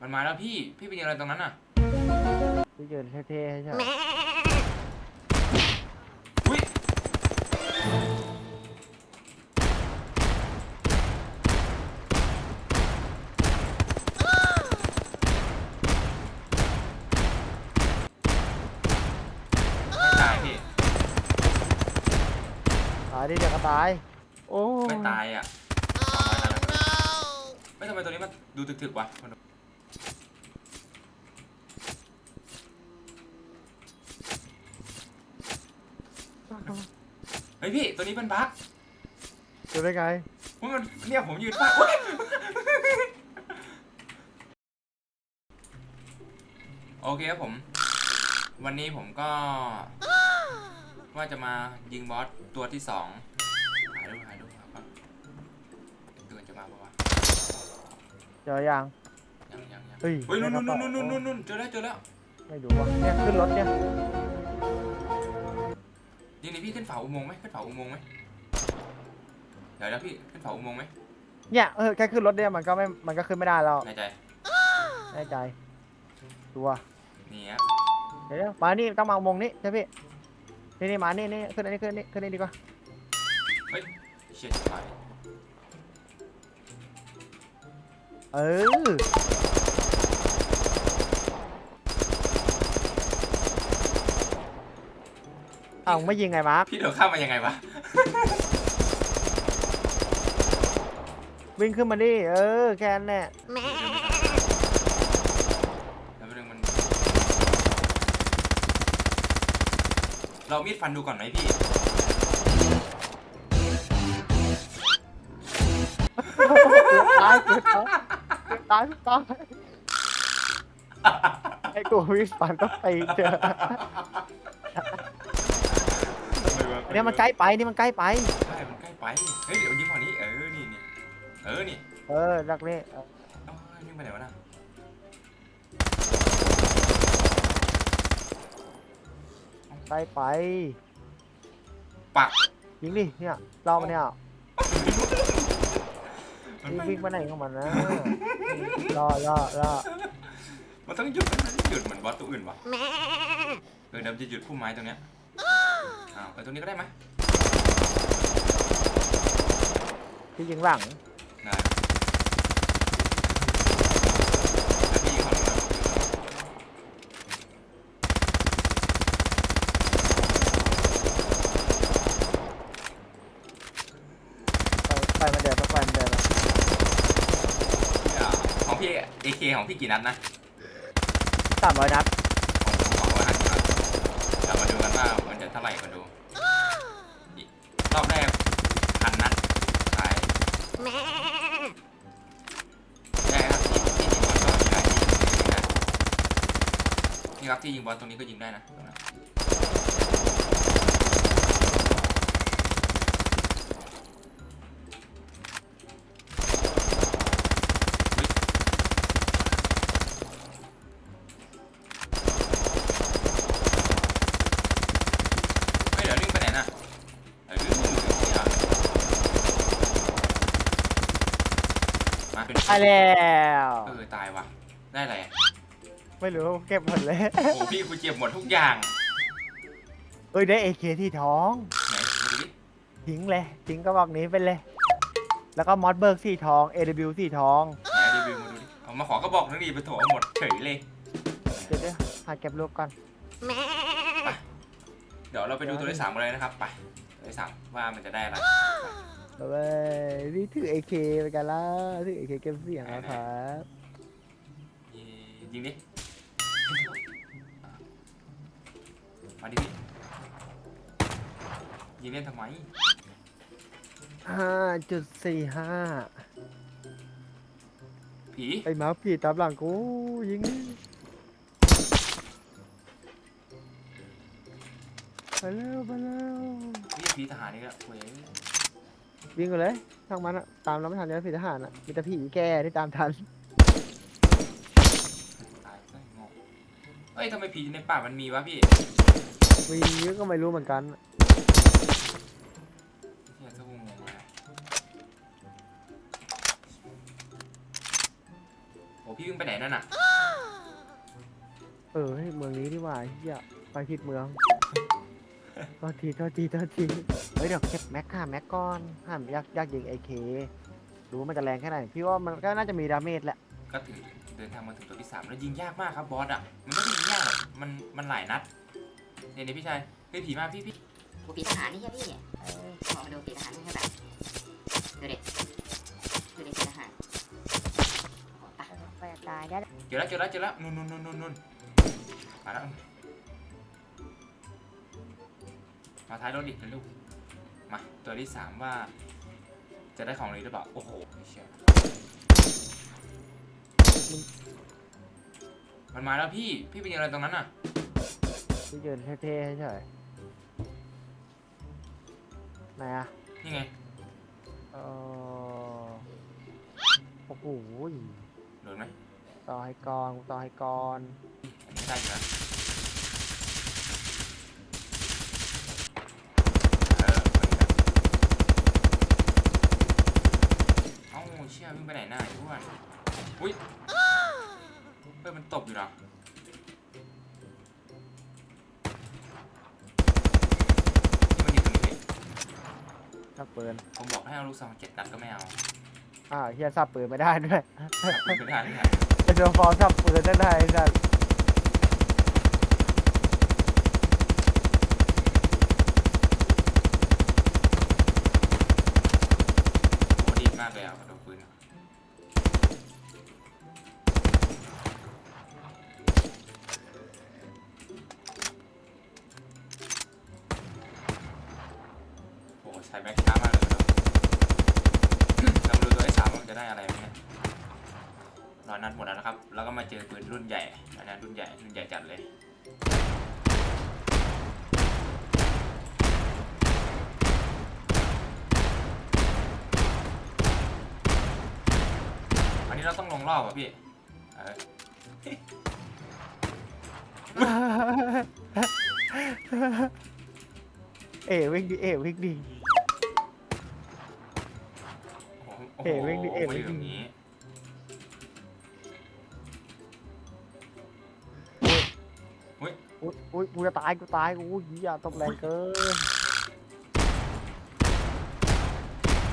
มันมาแล้วพี่ พี่ไปยิงอะไรตรงนั้นอะพี่ยืนเท่ๆใช่ไหมอุ้ยไม่ตายพี่ ตายดิเดี๋ยวก็ตาย โอ้ไม่ตายอะสองร้อยนัดอะไม่ทำไมตัวนี้มันดูถึกๆวะมัน เฮ้ยพี่ตัวนี้เป็นบั๊กดูได้ไงว่ามันเรียกผมยืนบั๊กอุ๊ยโอเคครับผม วันนี้ผมก็ ว่าจะมายิงบอสตัวที่สองหายรูปหายรูปครับตัวจะมาปะวะเจอยังยังยังยังเฮ้ยเฮ้ยนู่นใกนู่ระนเป๋านู่นนู่นนู่นเจอแล้วเจอแล้วไม่รู้ว่ะเนี่ยขึ้นรถเนี่ยยิง นี่พี่ขึ้นฝาอุโมงค์ไหมขึ้นฝาอุโมงค์ไหมเดี๋ยวนะพี่ขึ้นฝาอุโมงค์ไหมเนี่ยเออแค่ขึ้นรถเนี่ยมันก็ไม่มันก็ขึ้นไม่ได้แล้วในใจแน่ใจตัวนี่ฮะเดี๋ยวๆมานี่ต้องมาอุโมงค์นี้ใช่พี่นี่นี่มานี่นี่ขึ้นอันนี้ขึ้นอันนี้ขึ้นอันนี้ดีกว่าเชี่ยไปเออ อ้าวไม่ยิงไงมาร์คพี่เดินข้ามมายังไงวะวิ่งขึ้นมาดิเออแค่นั้นแน่แล้วเรื่องมัน เรามีดฟันดูก่อนไหมพี่ ตายเกือบตายเกือบตายเกือบตายไอ้กูวิ่งปันต้องไปเจอ อันนี้มันใกล้ไปนี่มันใกล้ไป ใช่มันใกล้ไป เฮ้ยเดี๋ยวยิงฝั่งนี้ เออ นี่นี่เออ นี่เออรักนี่เออเอ้ายิงไปไหนวะน่ะใกล้ไปปักยิงดิเนี่ยเรามันเนี่ยมันวิ่งไม่วิ่งไปไหนของมันนะรอรอรอมันต้องหยุดมันไม่หยุดเหมือนบอสตัวอื่นวะเออเดี๋ยวจะหยุดพุ่มไม้ตรงเนี้ย อ้าวไปตรงนี้ก็ได้ไหมที่ยิงหลังได้แล้วพี่ยิงฝั่งนู้นนะไฟมันเดินไฟมันเดินอ่าของพี่ AK ของพี่กี่นัดนะ สามร้อยนัด ของผมสองร้อยห้าสิบนัดเดี๋ยวมาดูกันว่ามันจะเท่าไหร่มาดูอีก รอบแรกพันนัดใช่ใช่ครับที่ที่ยิงบอลก็ยิงได้นี่ครับที่ยิงบอลตรงนี้ก็ยิงได้นะตรงนั้น แล้ว เออตายว่ะ ได้อะไรอะไม่รู้เก็บหมดเลย โอ้พี่กูเจ็บหมดทุกอย่าง เอ้ยได้เอเคที่ท้อง ไหนมาดูดิทิ้งเลย ทิ้งกระบอกนี้ไปเลย แล้วก็มอสเบิร์กสีทอง AW สีทองไหนรีวิวมาดูดิเอามาขอกระบอกนึงดีไปโถเอาหมดเฉยเลย เดี๋ยวเดี๋ยวหาเก็บรูปก่อน เดี๋ยวเราไปดูตัวที่สามกันเลยนะครับ ไป ตัวที่สามว่ามันจะได้อะไร เอาเว้ยนี่ถือ AK ไปกันละถือ AK เก็บเสียงแล้วครับยิงดิมาดิพี่ยิงเล่นทำไมห้าจุดสี่ห้าผีไอ้หมาผีตามหลังกูยิงไปแล้วไปแล้วพี่ผีทหารนี่ก็เว้ย วิ่งกันเลยทางมันอะตามเราไม่ทันแล้วผีทหารอะมีแต่ผีแก่ที่ตามทันตายไส้งงเฮ้ยทำไมผีในป่ามันมีวะพี่มีเยอะก็ไม่รู้เหมือนกันเฮียจะงงเลยอะโอ้โอ้พี่วิ่งไปไหนนั่นน่ะเออเฮ้ยเมืองนี้ดีกว่าเฮียไปผิดเมือง โทษทีโทษทีโทษทีเฮ้ยเดี๋ยวเก็บแม็กค่ะแม็กก่อนห้ามอยากอยากยิงไอเคดูว่ามันจะแรงแค่ไหนพี่ว่ามันก็น่าจะมีดาเมจแหละ ก็ถึงเดินทางมาถึงตัวที่สามแล้วยิงยากมากครับบอสอะ มันไม่ได้ยิงยากหรอกมันมันหลายนัดเนี่ยเนี่ยพี่ชายเฮ้ยผีมาพี่พี่กูปีทหารนี่ใช่พี่ เออขอมาดูปีทหารนี่ใช่แบบดูดิดูดิปีทหารโอ้โหไปไปตายได้ เจอแล้วเจอแล้วเจอแล้วนู่นนู่นนู่นนู่นนู่นมาแล้ว มาท้ายรถดิเร็วๆมาตัวที่สามว่า จะได้ของนี้หรือเปล่า โอ้โหไม่เชื่อมันมาแล้วพี่ พี่เป็นยังไงตรงนั้นน่ะ พี่ยืนเท่ๆเฉยไหนอะนี่ไงเออโอ้โหโดนไหมต่อให้ก่อนกูต่อให้ก่อนอันนี้ได้อยู่นะ ปืน ผมบอกให้เอาลูกซองเจ็ดนัดก็ไม่เอาอ้าวเฮียสับปืนไม่ได้ด้วยขับปืนไม่ได้ไม่ได้ไอ้ตัวฟองสับปืนได้ได้ไอ้สัสโนนั้นรุ่นใหญ่รุ่นใหญ่จัดเลยอันนี้เราต้องลงรอบอะพี่เออเอ๋วิ่งดิเอ๋วิ่งดิ โอ้โหเอ๋วิ่งดิเอ๋วิ่งยู่ดิตรงนี้ อุ้ยอุ้ยกูจะตายกูตายกูอุ้ยเหี้ยตบแรงเกิน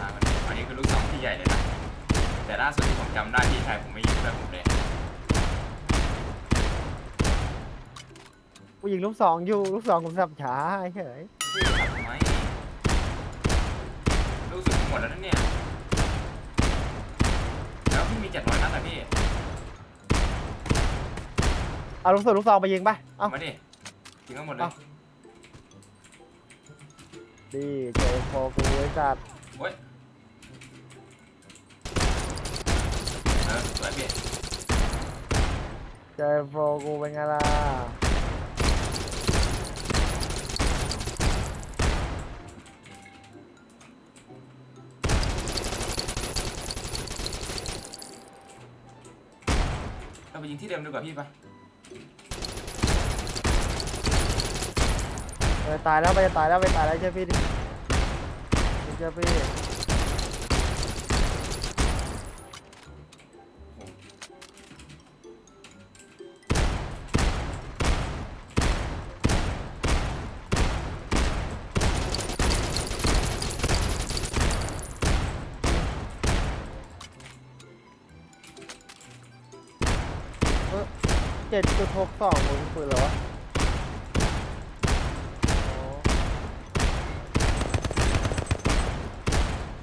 อ่าอันนี้คือลูกสองที่ใหญ่เลยนะแต่ล่าสุดที่ผมจำได้ที่ไทยผมไม่ยิงเพื่อนผมเลยกูยิงลูกสองอยู่ลูกสองกูสับช้าเฉยพี่ขับทำไมลูกสุดหมดแล้วนะเนี่ย แล้วพี่มีเจ็ดร้อยนัดอะพี่ เอาลูกสองลูกสองไปยิงไปเอ้ามาดิยิงทั้งหมดเลย เอ้าดีเจอโฟกูไอ้สัตว์โอ้ยเออสวยพี่เจอโฟกูเป็นไงล่ะเราไปยิงที่เดิมดีกว่าพี่ปะ เออตายแล้วไปจะตายแล้วไปตายแล้วเชื่อพี่ดิเชื่อพี่เจ็ดจุดหกสองมึงปืนเหรอวะโอ้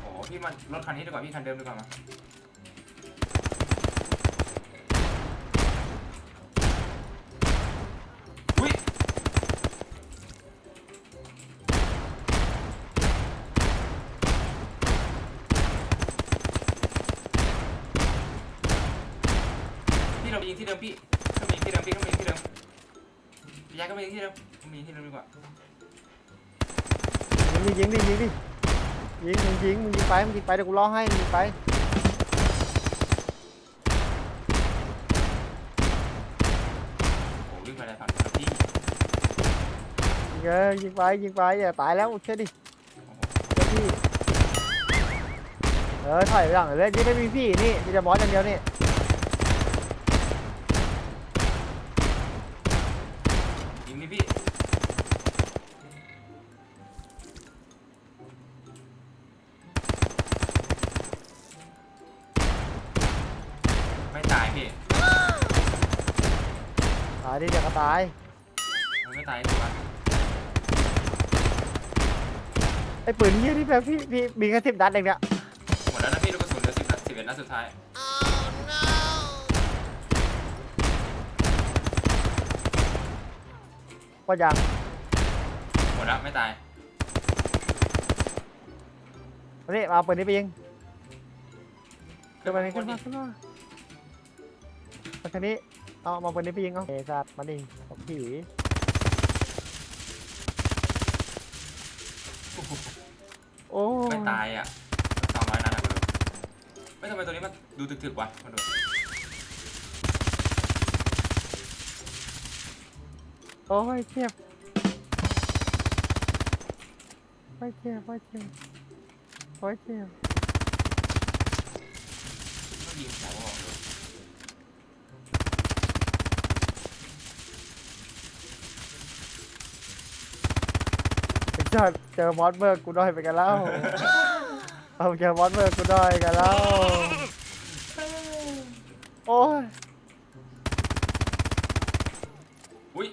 โอ้โหพี่มัน รถคันนี้ดีกว่าพี่คันเดิมดีกว่ามาอุ้ยพี่เราไปยิงที่เดิมพี่เข้าไปยิงที่เดิมพี่เข้าไปยิงที่เดิมย้ายเข้าไปยิงที่เดิมเข้าไปยิงที่เดิมดีกว่ายิงดิยิงดิยิงดิ ยิงมึงยิงมึงยิงไปมึงยิงไปเดี๋ยวกูล้อให้มึงยิงไปโอ้วิ่งไปอะไรฝั่งนู้นพี่ยิงเออยิงไปยิงไปอย่าตายแล้วเชื่อดิโอ้โหเชื่อพี่เออถอยไปหลังเลยนี่ไม่มีพี่นี่มีแต่บอสอย่างเดียวนี่ายดิเดี๋ยวก็ตาย มันไม่ตายถูกปะไอ้ปืนเฮียนี่แบบพี่พี่มีแค่สิบนัดเองเนี่ยหมดแล้วนะพี่ลูกกระสุนเหลือสิบนัดสิบเอ็ดนัดสุดท้ายก็ยังหมดแล้วไม่ตายมาดิมาเอาปืนนี้ไปยิงขึ้นมาดิขึ้นมาขึ้นมามาทางนี้ เอามาปืนนี้ไปยิงเอาเอสัตว์มาดิของผีโอ้โหโอ้ไม่ตายอะสองร้อยนัดอะมาดูไม่ทำไมตัวนี้มันดูถึกๆวะมาดูโอ้ยเจ็บโอ้ยเจ็บโอ้ยเจ็บโอ้ยเจ็บต้องยิงหัว ออกเลยไอ้เจอเจอมอสเบิร์กกูด้อยไปกันแล้วเอาเจอมอสเบิร์กกูด้อยกันแล้วโอ้ยอุ้ย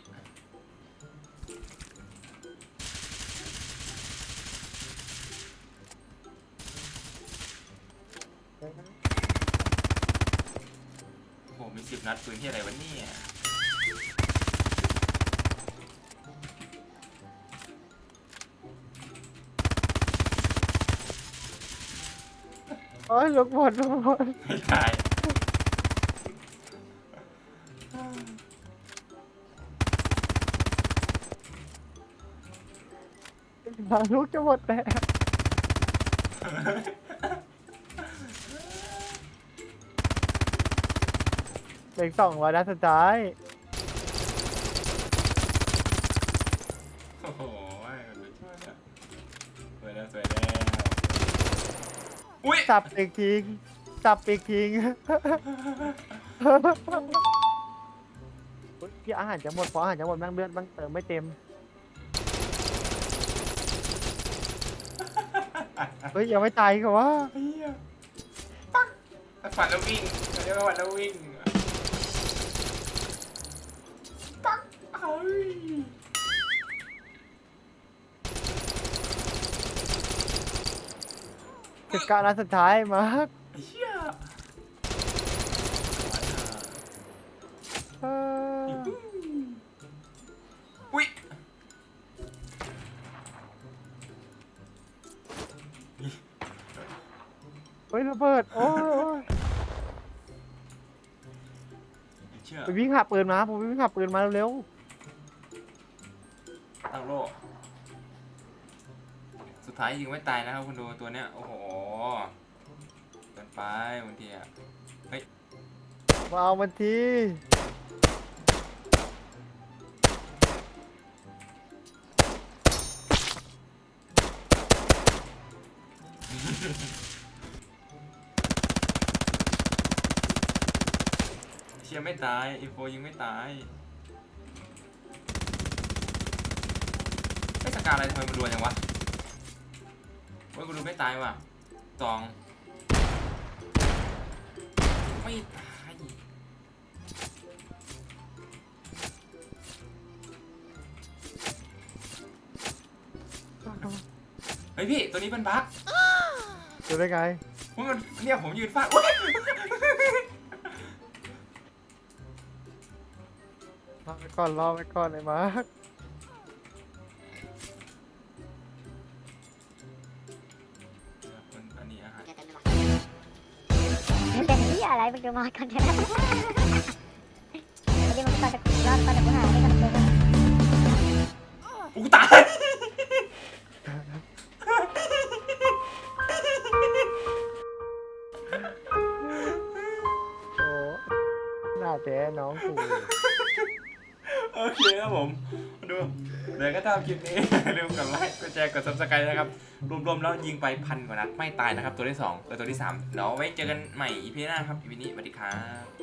โอ้โหมีสิบนัดปืนที่อะไรวะเนี่ย โอ้ยลุกหมดลุกหมดไม่ตายทางลุกจะหมดแล้วเหลืออกสองร้อยนัดสุดท้าย จับอีกทิ้งจับอีกทิ้งพี่อาหารจะหมดเพราะอาหารจะหมดแม่งเลือดแม่งเติมไม่เต็มเฮ้ยยังไม่ตายก็วะเฮียปักฝันแล้ววิ่งเรียกว่าฝันแล้ววิ่งปักเอ้ย สิบเก้านัดสุดท้ายมาร์คเฮียเอออุ้ยเฮ้ยระเบิดโอ้ยโอ้ยเชื่อไปวิ่งหาปืนมาผมวิ่งหาปืนมาเร็วตั้งโล่ สุดท้ายยิงไม่ตายนะครับคุณดูตัวเนี้ยโอ้โหเกินไปบางทีอะๆมาเอามันทีเชียร์ไม่ตายอีโฟยิงไม่ตายไอ้สกาอะไรทำไมมันรัวจังวะ เว้ยกูดูไม่ตายว่ะตองไม่ตายเฮ้ยพี่ตัวนี้เป็นบั๊กดูได้ไงผมมันเนี่ยผมยืนฟาดอุ๊ยรอไปก่อนรอไปก่อนไอ้มาร์ค ที่อะไรมึงจะมาก่อนใช่ไหมวันนี้มึงก็จะรอดก็จะกูหาได้กันเลยอู้ตาย โอ้หน้าแท้น้องกูโอเคครับผม ดู เดี๋ยวก็ตามคลิปนี้อย่าลืมกดไลค์ กดแชร์ กด subscribe นะครับ รวมๆแล้วยิงไปพันกว่านัดไม่ตายนะครับตัวที่สองและตัวที่สามเดี๋ยวไว้เจอกันใหม่อีพีหน้าครับอีพีนี้สวัสดีครับ